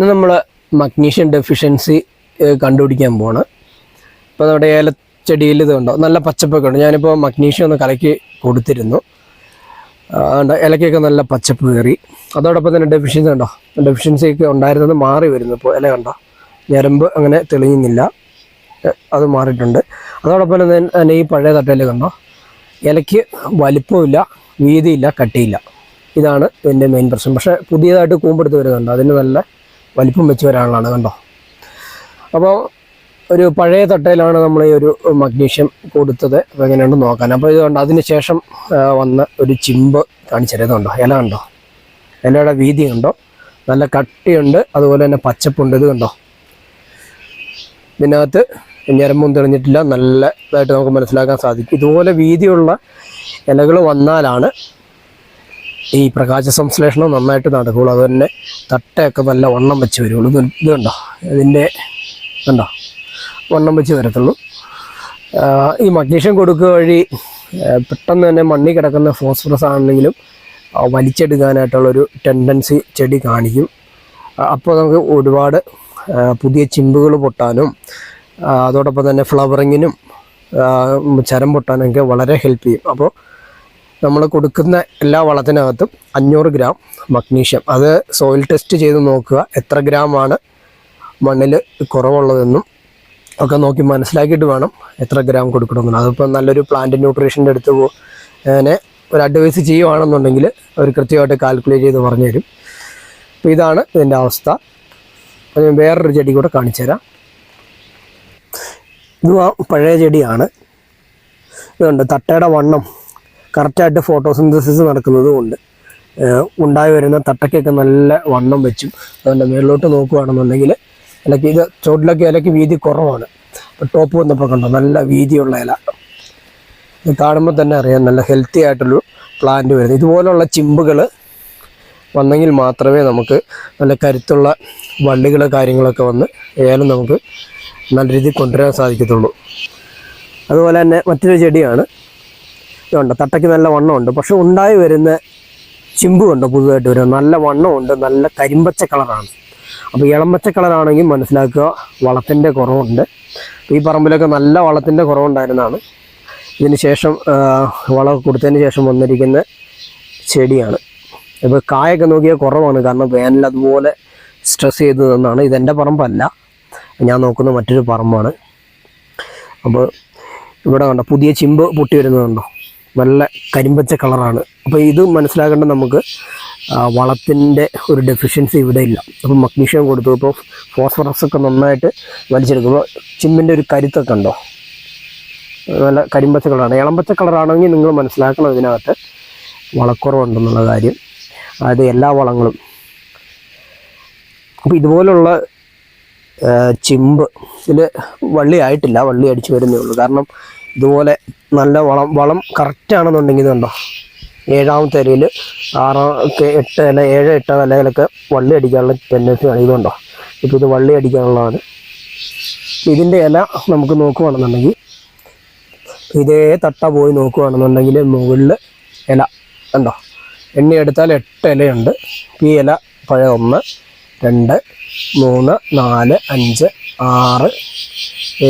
ഇന്ന് നമ്മൾ magnesium deficiency കണ്ടുപിടിക്കാൻ പോണ് ഇപ്പോൾ നമ്മുടെ ഏലച്ചെടിയിൽ ഇതുണ്ടോ നല്ല പച്ചപ്പൊക്കെ ഉണ്ട്. ഞാനിപ്പോൾ മഗ്നീഷ്യം ഒന്ന് കലക്കി കൊടുത്തിരുന്നു. ഇലക്കൊക്കെ നല്ല പച്ചപ്പ് കയറി. അതോടൊപ്പം തന്നെ ഡെഫിഷ്യൻസി ഉണ്ടോ ഡെഫിഷ്യൻസി ഒക്കെ ഉണ്ടായിരുന്നത് മാറി വരുന്നു ഇപ്പോൾ ഇല കണ്ടോ? ഞരമ്പ് അങ്ങനെ തെളിയുന്നില്ല. അത് മാറിയിട്ടുണ്ട്. അതോടൊപ്പം തന്നെ ഈ പഴയ തട്ടയിൽ കണ്ടോ? ഇലയ്ക്ക് വലിപ്പമില്ല വീതിയില്ല കട്ടിയില്ല. ഇതാണ് എന്റെ മെയിൻ പ്രശ്നം. പക്ഷേ പുതിയതായിട്ട് കൂമ്പെടുത്ത് വരുന്നുണ്ട്. അതിന് നല്ല വലിപ്പം വെച്ച് വരാനുള്ളതാണ് കണ്ടോ? അപ്പോൾ ഒരു പഴയ തട്ടയിലാണ് നമ്മൾ ഈ ഒരു മഗ്നീഷ്യം കൊടുത്തത്. അപ്പോൾ എങ്ങനെയുണ്ട് നോക്കാൻ. അപ്പോൾ ഇത് കണ്ടോ അതിന് ശേഷം വന്ന ഒരു ചിമ്പ് കാണിച്ചറിയുന്നുണ്ടോ ഇല കണ്ടോ? ഇലയുടെ വീതി കണ്ടോ? നല്ല കട്ടിയുണ്ട് അതുപോലെ തന്നെ പച്ചപ്പുണ്ട്. ഇത് കണ്ടോ? ഇതിനകത്ത് ഞരമ്പും തെളിഞ്ഞിട്ടില്ല. നല്ല ഇതായിട്ട് നമുക്ക് മനസ്സിലാക്കാൻ സാധിക്കും. ഇതുപോലെ വീതിയുള്ള ഇലകൾ വന്നാലാണ് ഈ പ്രകാശ സംശ്ലേഷണം നന്നായിട്ട് നടക്കുകയുള്ളൂ അതുതന്നെ തട്ടയൊക്കെ നല്ല വണ്ണം വെച്ച് വരുള്ളൂ. ഇത് കണ്ടോ? ഇതിന്റെ കണ്ടോ? വണ്ണം വെച്ച് വരത്തുള്ളൂ. ഈ മഗ്നീഷ്യം കൊടുക്കുക വഴി പെട്ടെന്ന് തന്നെ മണ്ണിൽ കിടക്കുന്ന ഫോസ്ഫറസ് ആണെങ്കിലും വലിച്ചെടുക്കാനായിട്ടുള്ളൊരു ടെൻഡൻസി ചെടി കാണിക്കും. അപ്പോൾ നമുക്ക് ഒരുപാട് പുതിയ ചിമ്പുകൾ പൊട്ടാനും അതോടൊപ്പം തന്നെ ഫ്ലവറിങ്ങിനും ചരം പൊട്ടാനൊക്കെ വളരെ ഹെൽപ്പ് ചെയ്യും. അപ്പോൾ നമ്മൾ കൊടുക്കുന്ന എല്ലാ വളത്തിനകത്തും അഞ്ഞൂറ് ഗ്രാം മഗ്നീഷ്യം. അത് സോയിൽ ടെസ്റ്റ് ചെയ്ത് നോക്കുക എത്ര ഗ്രാമാണ് മണ്ണിൽ കുറവുള്ളതെന്നും ഒക്കെ നോക്കി മനസ്സിലാക്കിയിട്ട് വേണം എത്ര ഗ്രാം കൊടുക്കണമെന്ന്. അതിപ്പോൾ നല്ലൊരു പ്ലാന്റ് ന്യൂട്രീഷന്റെ അടുത്ത് അങ്ങനെ ഒരു അഡ്വൈസ് ചെയ്യുവാണെന്നുണ്ടെങ്കിൽ അവർ കൃത്യമായിട്ട് കാൽക്കുലേറ്റ് ചെയ്ത് പറഞ്ഞു തരും അപ്പോൾ ഇതാണ് ഇതിന്റെ അവസ്ഥ. അപ്പോൾ ഞാൻ വേറൊരു ചെടി കൂടെ കാണിച്ചു തരാം. ഇത് പഴയ ചെടിയാണ്. ഇതുണ്ട് തട്ടയുടെ വണ്ണം. കറക്റ്റായിട്ട് ഫോട്ടോസിന്തസിസ് നടക്കുന്നത് കൊണ്ട് ഏഹ് ഉണ്ടായി വരുന്ന തട്ടയ്ക്കൊക്കെ നല്ല വണ്ണം വെച്ചും അതുകൊണ്ട് മേളിലോട്ട് നോക്കുകയാണെന്നുണ്ടെങ്കിൽ ഇലക്ക് ഇത് ചുവട്ടിലൊക്കെ ഇലയ്ക്ക് വീതി കുറവാണ്. അപ്പോൾ ടോപ്പ് വന്നപ്പോൾ കണ്ടോ നല്ല വീതിയുള്ള ഇല. ഇത് കാണുമ്പോൾ തന്നെ അറിയാം നല്ല ഹെൽത്തി ആയിട്ടുള്ള പ്ലാന്റ് വരുന്നത്. ഇതുപോലുള്ള ചിമ്പുകൾ വന്നെങ്കിൽ മാത്രമേ നമുക്ക് നല്ല കരുത്തുള്ള വള്ളികൾ കാര്യങ്ങളൊക്കെ വന്ന് ഏലം നമുക്ക് നല്ല രീതിയിൽ കൊണ്ടുവരാൻ സാധിക്കത്തുള്ളൂ. അതുപോലെ തന്നെ മറ്റൊരു ചെടിയാണ് ഇതുണ്ട് തട്ടയ്ക്ക് നല്ല വണ്ണമുണ്ട്. പക്ഷെ ഉണ്ടായി വരുന്ന ചിമ്പ് കൊണ്ട് പുതുതായിട്ട് വരുന്നത്. നല്ല വണ്ണമുണ്ട്. നല്ല കരിമ്പച്ച കളറാണ്. അപ്പോൾ ഇളമ്പച്ച കളറാണെങ്കിൽ മനസ്സിലാക്കുക വളത്തിന്റെ കുറവുണ്ട്. ഈ പറമ്പിലൊക്കെ നല്ല വളത്തിന്റെ കുറവുണ്ടായിരുന്നതാണ്. ഇതിന് ശേഷം വളമൊക്കെ കൊടുത്തതിന് ശേഷം വന്നിരിക്കുന്ന ചെടിയാണ്. ഇപ്പോൾ കായൊക്കെ നോക്കിയാൽ കുറവാണ്. കാരണം വേനൽ അതുപോലെ സ്ട്രെസ് ചെയ്തു തന്നാണ് ഇതെന്റെ പറമ്പല്ല. ഞാൻ നോക്കുന്ന മറ്റൊരു പറമ്പാണ്. അപ്പോൾ ഇവിടെ കണ്ടോ പുതിയ ചിമ്പ് പൊട്ടി വരുന്നതുണ്ടോ നല്ല കരിമ്പച്ച കളറാണ്. അപ്പോൾ ഇത് മനസ്സിലാക്കേണ്ട നമുക്ക് വളത്തിന്റെ ഒരു ഡെഫിഷ്യൻസി ഇവിടെ ഇല്ല. അപ്പോൾ മഗ്നീഷ്യം കൊടുത്തു. ഇപ്പോൾ ഫോസ്ഫറസ് ഒക്കെ നന്നായിട്ട് വലിച്ചെടുക്കുമ്പോൾ ചിമ്മിന്റെ ഒരു കരുത്തൊക്കെ ഉണ്ടോ? നല്ല കരിമ്പച്ച കളറാണ്. ഇളമ്പച്ച കളറാണെങ്കിൽ നിങ്ങൾ മനസ്സിലാക്കണം ഇതിനകത്ത് വളക്കുറവുണ്ടെന്നുള്ള കാര്യം. അതായത് എല്ലാ വളങ്ങളും. അപ്പോൾ ഇതുപോലുള്ള ചിമ്പ് ഇതിൽ വള്ളി ആയിട്ടില്ല. വള്ളി അടിച്ച് വരുന്നേ ഉള്ളൂ. കാരണം ഇതുപോലെ നല്ല വളം വളം കറക്റ്റാണെന്നുണ്ടെങ്കിൽ ഇതുണ്ടോ ഏഴാമത്തെ ഇലയിൽ ആറാം എട്ട് അല്ല ഏഴ് എട്ട് ഇലയിലൊക്കെ വള്ളി അടിക്കാനുള്ള ടെൻഡൻസിയാണ് ഇതുണ്ടോ ഇപ്പോൾ ഇത് വള്ളി അടിക്കാനുള്ളതാണ്. ഇതിന്റെ ഇല നമുക്ക് നോക്കുകയാണെന്നുണ്ടെങ്കിൽ ഇതേ തട്ട പോയി നോക്കുകയാണെന്നുണ്ടെങ്കിൽ മുകളിൽ ഇല ഉണ്ടോ എണ്ണി എടുത്താൽ എട്ട് ഇലയുണ്ട്. ഈ ഇല പഴയ ഒന്ന് രണ്ട് മൂന്ന് നാല് അഞ്ച് ആറ്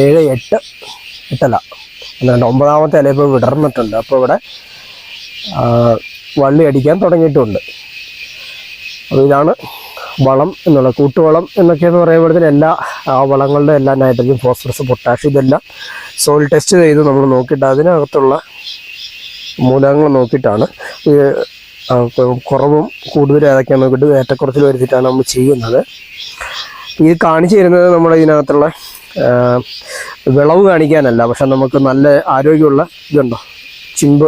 ഏഴ് എട്ട് എട്ടല അല്ലാണ്ട് ഒമ്പതാമത്തെ ഇല ഇപ്പോൾ വിടർന്നിട്ടുണ്ട്. അപ്പോൾ ഇവിടെ വള്ളി അടിക്കാൻ തുടങ്ങിയിട്ടുണ്ട്. അപ്പോൾ ഇതാണ് വളം എന്നുള്ള കൂട്ടുവളം എന്നൊക്കെയെന്ന് പറയുമ്പോഴത്തേന് എല്ലാ വളങ്ങളുടെ എല്ലാ നൈട്രജൻ ഫോസ്ഫറസ് പൊട്ടാഷ്യം ഇതെല്ലാം സോയിൽ ടെസ്റ്റ് ചെയ്ത് നമ്മൾ നോക്കിയിട്ട് അതിനകത്തുള്ള മൂലകങ്ങൾ നോക്കിയിട്ടാണ് കുറവും കൂടുതലും ഏതൊക്കെയാണ് നോക്കിയിട്ട് ഏറ്റക്കുറച്ചിൽ വരുത്തിയിട്ടാണ് നമ്മൾ ചെയ്യുന്നത്. ഇത് കാണിച്ചു തരുന്നത് നമ്മുടെ ഇതിനകത്തുള്ള വിളവ് കാണിക്കാനല്ല പക്ഷെ നമുക്ക് നല്ല ആരോഗ്യമുള്ള ഇതുണ്ടോ? ചിമ്പ്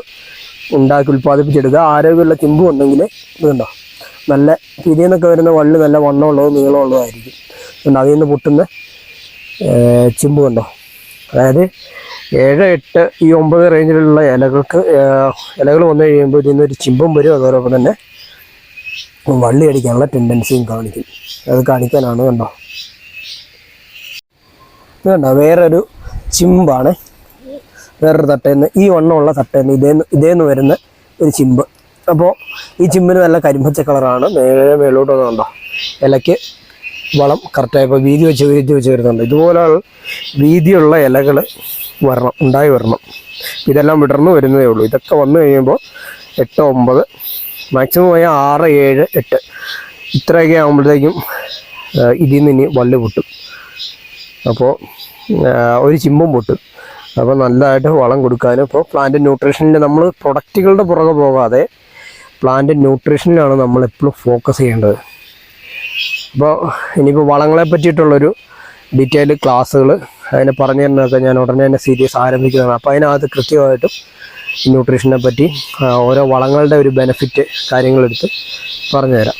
ഉണ്ടാക്കി ഉൽപ്പാദിപ്പിച്ചെടുക്കുക. ആരോഗ്യമുള്ള ചിമ്പും ഉണ്ടെങ്കിൽ ഇതുണ്ടോ? നല്ല ഇതിൽ നിന്നൊക്കെ വരുന്ന വള്ളി നല്ല വണ്ണമുള്ളതും നീളമുള്ളതായിരിക്കും അതുകൊണ്ട് അതിൽ നിന്ന് പൊട്ടുന്ന ചിമ്പ് കണ്ടോ അതായത് ഏഴ് എട്ട് ഈ ഒമ്പത് റേഞ്ചിലുള്ള ഇലകൾക്ക് ഇലകൾ വന്നു കഴിയുമ്പോൾ ഇതിൽ നിന്നൊരു ചിമ്പും വരും. അതോടൊപ്പം തന്നെ വള്ളി അടിക്കാനുള്ള ടെൻഡൻസിയും കാണിക്കും. അത് കാണിക്കാനാണ് കണ്ടോ? കണ്ടോ വേറൊരു ചിമ്പാണ്. വേറൊരു തട്ടയിൽ നിന്ന് ഈ വണ്ണമുള്ള തട്ടയിൽ നിന്ന് ഇതേന്ന് ഇതേന്ന് വരുന്ന ഒരു ചിമ്പ്. അപ്പോൾ ഈ ചിമ്പിന് നല്ല കരിമ്പച്ച കളറാണ്. നേരെ മേലോട്ട് വന്നുണ്ടോ ഇലയ്ക്ക് വളം കറക്റ്റായപ്പോൾ വീതി വെച്ച് വീതി വെച്ച് വരുന്നുണ്ട്. ഇതുപോലെ വീതിയുള്ള ഇലകൾ വരണം ഉണ്ടായി വരണം. ഇതെല്ലാം വിടർന്ന് വരുന്നതേ ഉള്ളൂ. ഇതൊക്കെ വന്നു കഴിയുമ്പോൾ എട്ട് ഒമ്പത് മാക്സിമം പോയാൽ ആറ് ഏഴ് എട്ട്. ഇത്രയൊക്കെ ആകുമ്പോഴത്തേക്കും ഇതിൽ നിന്ന് ഇനി വല്ല് പൊട്ടും. അപ്പോൾ ഒരു ചിമ്പും പൊട്ടും. അപ്പോൾ നല്ലതായിട്ട് വളം കൊടുക്കാനും ഇപ്പോൾ പ്ലാന്റ് ന്യൂട്രീഷനിൽ നമ്മൾ പ്രൊഡക്റ്റുകളുടെ പുറകെ പോകാതെ പ്ലാന്റ് ന്യൂട്രീഷനിലാണ് നമ്മൾ എപ്പോഴും ഫോക്കസ് ചെയ്യേണ്ടത്. അപ്പോൾ ഇനിയിപ്പോൾ വളങ്ങളെ പറ്റിയിട്ടുള്ളൊരു ഡീറ്റെയിൽഡ് ക്ലാസ്സുകൾ അതിനെ പറഞ്ഞു തരുന്നതൊക്കെ ഞാൻ ഉടനെ തന്നെ സീരീസ് ആരംഭിക്കുന്നതാണ്. അപ്പോൾ അതിനകത്ത് കൃത്യമായിട്ടും ന്യൂട്രീഷനെ പറ്റി ഓരോ വളങ്ങളുടെ ഒരു ബെനിഫിറ്റ് കാര്യങ്ങളെടുത്ത് പറഞ്ഞുതരാം.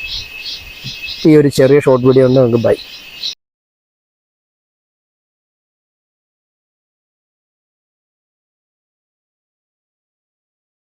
ഈ ഒരു ചെറിയ ഷോർട്ട് വീഡിയോ ഉണ്ട് നമുക്ക് ബൈ